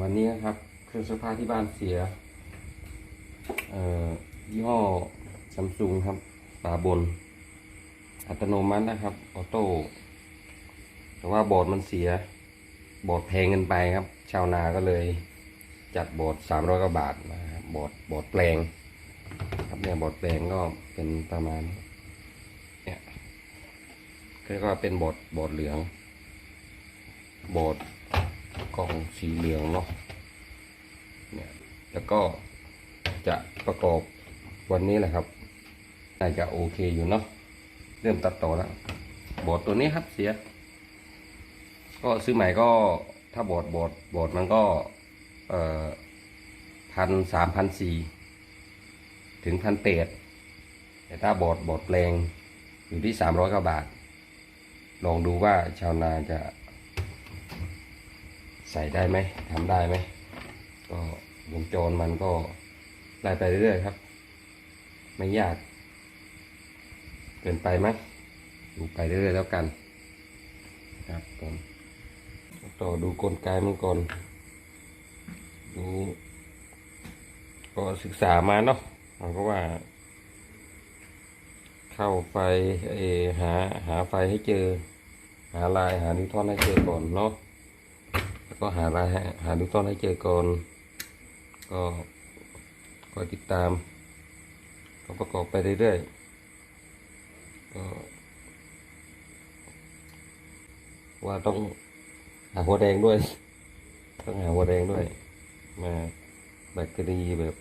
วันนี้นะครับ เครื่องซักผ้าที่บ้านเสียยี่ห้อซัมซุงครับฝาบน อัตโนมัตินะครับ ออโต้ แต่ว่าบอร์ดมันเสีย บอร์ดแพงเกินไปครับ ชาวนาก็เลย จัดบอร์ดสามร้อยกว่าบาทนะครับบอร์ดบอร์ดแปลง ครับเนี่ยบอร์ดแปลงก็เป็นประมาณเนี่ยเรียกว่าเป็นบอร์ดบอร์ดเหลือง บอร์ด กล่องสีเหลืองเนาะเนี่ยแล้วก็จะประกอบวันนี้แหละครับน่าจะโอเคอยู่เนาะเริ่มตัดต่อแล้วบอร์ดตัวนี้ครับเสีย ก็ซื้อใหม่ก็ถ้าบอร์ดบอร์ดบอร์ดมันก็เอ่อพันสามพันสี่ถึงพันเตดแต่ถ้าบอร์ดบอร์ดแปลงอยู่ที่สามร้อยกว่าบาท ลองดูว่าชาวนาจะ ใส่ได้ไหมทำได้ไหม ก็วงจรมันก็ไล่ไปเรื่อยๆครับ ไม่ยากเกินไปไหมดูไปเรื่อยๆแล้วกัน ครับผมต่อดูกลไกมันก่อน ดูก็ศึกษามาเนาะมันก็ว่า เข้าไฟเอหาหาไฟให้เจอ หาลายหานิวตรอนให้เจอก่อนเนาะ แล้วก็หาลายให้หานิวตรอนให้เจอก่อน ก็คอยติดตาม ก็ประกอบไปเรื่อยๆก็ว่าต้องหาหัวแดงด้วย ต้องหาหัวแดงด้วย มาแบตเตอรี่แบบ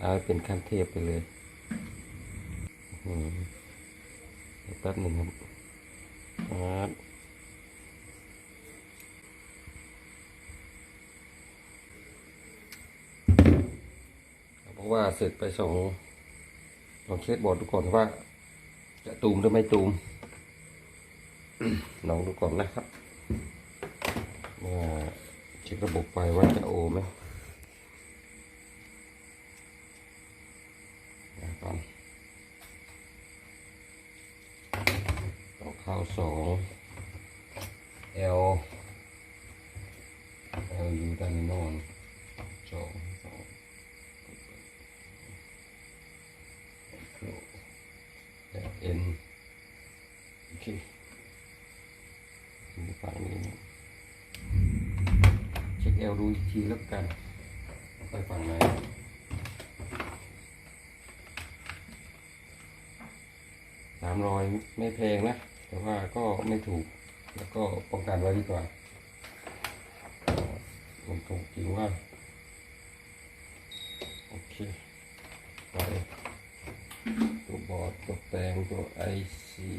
เอาเป็นขั้นเทพไปเลยอืมเดี๋ยวแป๊บหนึ่งครับครับ เสร็จไปสองลองเช็คบอร์ดดูก่อนว่า จะตูมหรือไม่ตูมลองดูก่อนนะครับว่าเช็คระบบไฟว่าจะโอไหมนะก่อนต่อเข้าสอง L L อยู่ด้านน้นสองแล้ว N โอเค ดู ฝั่งนี้นะเช็คเอลดูอีกทีแล้วกัน ไปฝั่งไหนสามรอยไม่แพงนะ แต่ว่าก็ไม่ถูก แล้วก็ป้องกันไว้ดีกว่ามันถูกจริงว่า โอเค ไป ตัวบอร์ดตัวแปลงตัวไอซี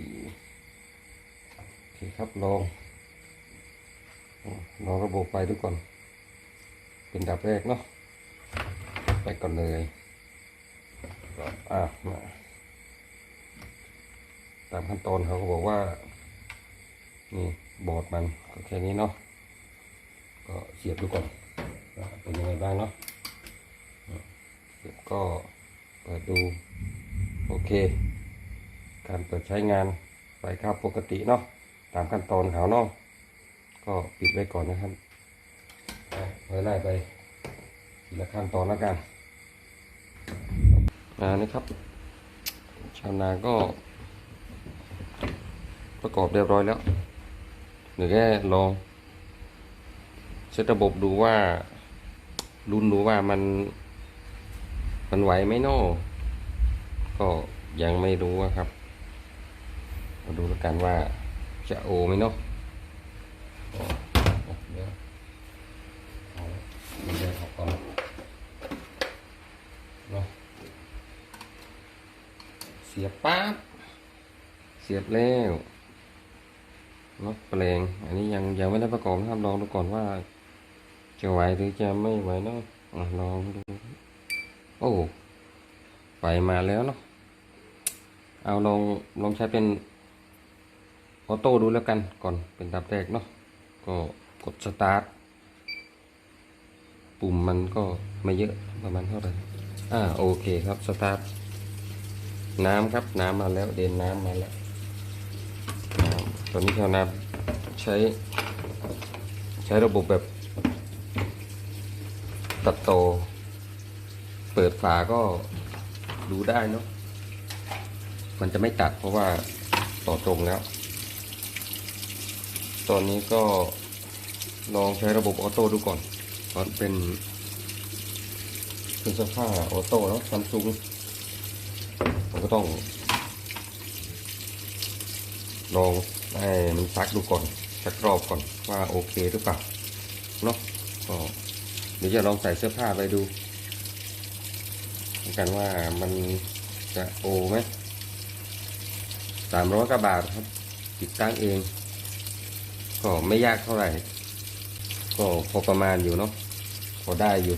โอเคครับลอง ลองระบบไฟดูก่อนเป็นดับแรกเนาะไปก่อนเลยก็อะมาตามขั้นตอนเขาก็บอกว่า นี่บอร์ดมันก็แค่นี้เนาะก็เสียบดูก่อนเป็นยังไงบ้างเนาะเสร็จก็เปิดดู โอเค การเปิดใช้งานไฟเข้าปกติเนาะตามขั้นตอนเขาเนาะ ก็ปิดไว้ก่อนนะครับไปไล่ไปทีละขั้นตอนแล้วกันอ่านี่ครับ ชาวนาก็ ประกอบเรียบร้อยแล้วหรือแค่ลองเซตระบบดูว่ารุนดูว่ามัน มันไหวไหมเนาะก็ยังไม่รู้ครับ มาดูแล้วกันว่าจะโอไหมเนาะ เดี๋ยวเอาเดี๋ยวออกก่อนเนาะเสียบปั๊บเสียบแล้วเนาะแปลง อันนี้ยังยังไม่ได้ประกอบนะครับลองดูก่อนว่า จะไหวหรือจะไม่ไหวเนาะอะลองดูโอ้ไปมาแล้วเนาะเอาลองลองใช้เป็นออโต้ดูแล้วกันก่อนเป็นดับแรกเนาะ ก็กดสตาร์ทปุ่มมันก็ไม่เยอะประมาณเท่าไหร่อ่าโอเคครับสตาร์ทน้ำครับน้ำมาแล้วเดินน้ำมาแล้วน้ำตอนนี้ชาวนาใช้ใช้ระบบแบบ ตัดโต เปิดฝาก็ดูได้เนาะมันจะไม่ตัดเพราะว่าต่อตรงแล้ว ตอนนี้ก็ลองใช้ระบบออโต้ดูก่อนเพราะเป็นเครื่องซักผ้าออโต้แล้วซัมซุงมันก็ต้อง ลองให้มันซักดูก่อนสักรอบก่อนว่าโอเคหรือเปล่าเนาะก็เดี๋ยวจะลองใส่เสื้อผ้าไปดูกันว่ามันจะโอไหมสามร้อยกว่าบาทครับ ติดตั้งเอง ก็ไม่ยากเท่าไหร่ ก็พอประมาณอยู่เนาะพอได้อยู่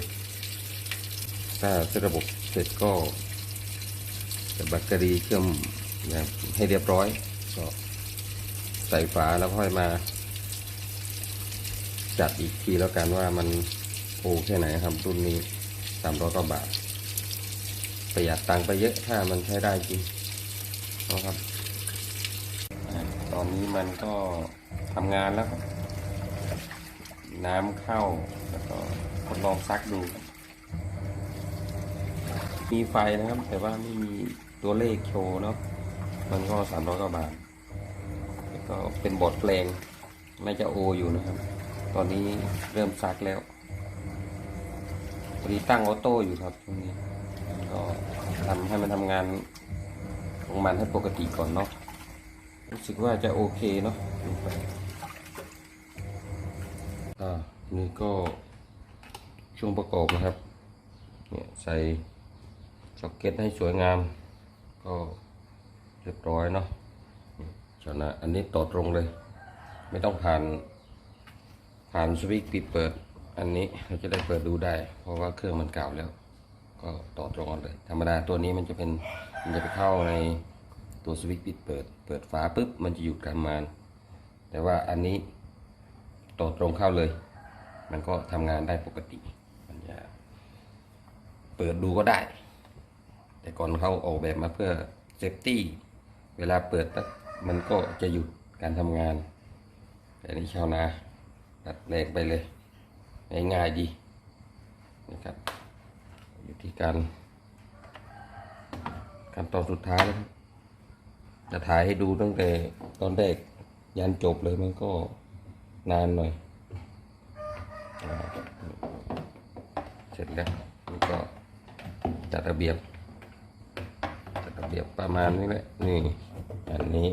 ถ้าเซตระบบเสร็จก็จะแบตเตอรี่เครื่องนะให้เรียบร้อย ก็ใส่ฝาแล้วค่อยมา จัดอีกทีแล้วกันว่ามันโอแค่ไหนครับรุ่นนี้สามร้อยกว่าบาท ประหยัดตังค์ไปเยอะถ้ามันใช้ได้จริงนะครับ อ่าตอนนี้มันก็ทำงานแล้ว น้ำเข้าแล้วก็ทดลองซักดู มีไฟนะครับ แต่ว่าไม่มีตัวเลขโชว์เนาะมันก็สามร้อยกว่าบาทแล้วก็เป็นบอดแปลงน่าจะโออยู่นะครับ ตอนนี้เริ่มซักแล้วพอดีตั้งออโต้อยู่ครับตรงนี้ก็ทำให้มันทำงานของมันให้ปกติก่อนเนาะ รู้สึกว่าจะโอเคเนาะดูไปอ่านี่ก็ช่วงประกอบนะครับเนี่ยใส่ซ็อกเก็ตให้สวยงาม ก็เรียบร้อยเนาะชนะอันนี้ต่อตรงเลย ไม่ต้องผ่านผ่านสวิตช์ปิดเปิด อันนี้เราจะได้เปิดดูได้ เพราะว่าเครื่องมันเก่าแล้ว ก็ต่อตรงกันเลย ธรรมดาตัวนี้มันจะเป็นมันจะไปเข้าใน ตัวสวิตช์ปิดเปิด เปิดฝาปุ๊บมันจะหยุดการมาน แต่ว่าอันนี้ต่อตรงเข้าเลย มันก็ทำงานได้ปกติ มันจะเปิดดูก็ได้ แต่ก่อนเขาออกแบบมาเพื่อเซฟตี้ เวลาเปิดปั๊บมันก็จะหยุดการทำงาน แต่นี่ชาวนาตัดแรงไปเลย ง่ายๆดีนะครับอยู่ที่การการตอนสุดท้ายนะครับ จะถ่ายให้ดูตั้งแต่ตอนแรกยันจบเลยมันก็นานหน่อย เสร็จแล้วนี่ก็จัดระเบียบ จัดระเบียบประมาณนี้แหละ นี่ อันนี้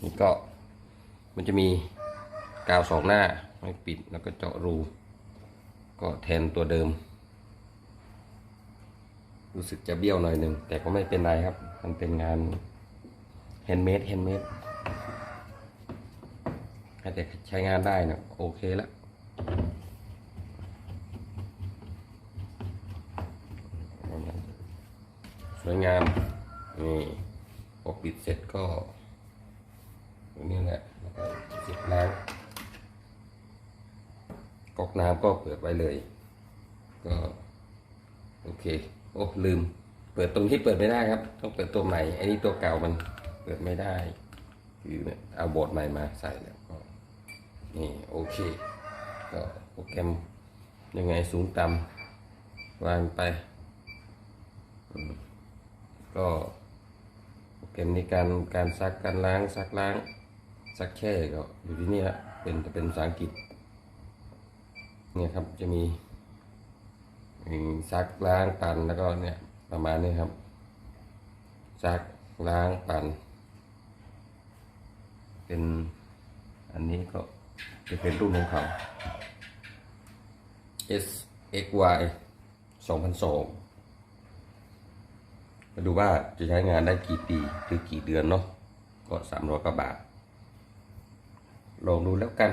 นี่ก็มันจะมีกาวสองหน้าไม่ปิดแล้วก็เจาะรู ก็แทนตัวเดิม รู้สึกจะเบี้ยวหน่อยหนึ่งแต่ก็ไม่เป็นไรครับ มันเป็นงาน แฮนด์เมดแฮนด์เมดแต่ใช้งานได้นะโอเคแล้วสวยงามนี่พอปิดเสร็จก็ตรงนี้แหละแล้วก็เสียบน้ำก๊อกน้ำก็เปิดไว้เลย ก็โอเค โอ้ลืม เปิดตรงที่เปิดไม่ได้ครับ ต้องเปิดตัวใหม่อันนี้ตัวเก่ามัน ปิดไม่ได้ คือเนี่ยเอาบอร์ดใหม่มาใส่แล้วก็นี่โอเค ก็โปรแกรมยังไงสูงต่ำวางไป ก็โปรแกรมในการการซักการล้างซักล้างซักแช่ก็อยู่ที่นี่ละเป็นจะเป็นภาษาอังกฤษเนี่ยครับจะมีมีซักล้างปั่นแล้วก็เนี่ยประมาณนี้ครับซักล้างปั่น เป็นอันนี้ก็จะเป็นรุ่นของเขา S X Y 2002มาดูว่าจะใช้งานได้กี่ปีหรือกี่เดือนเนาะก็ 300กว่าบาท ลองดูแล้วกัน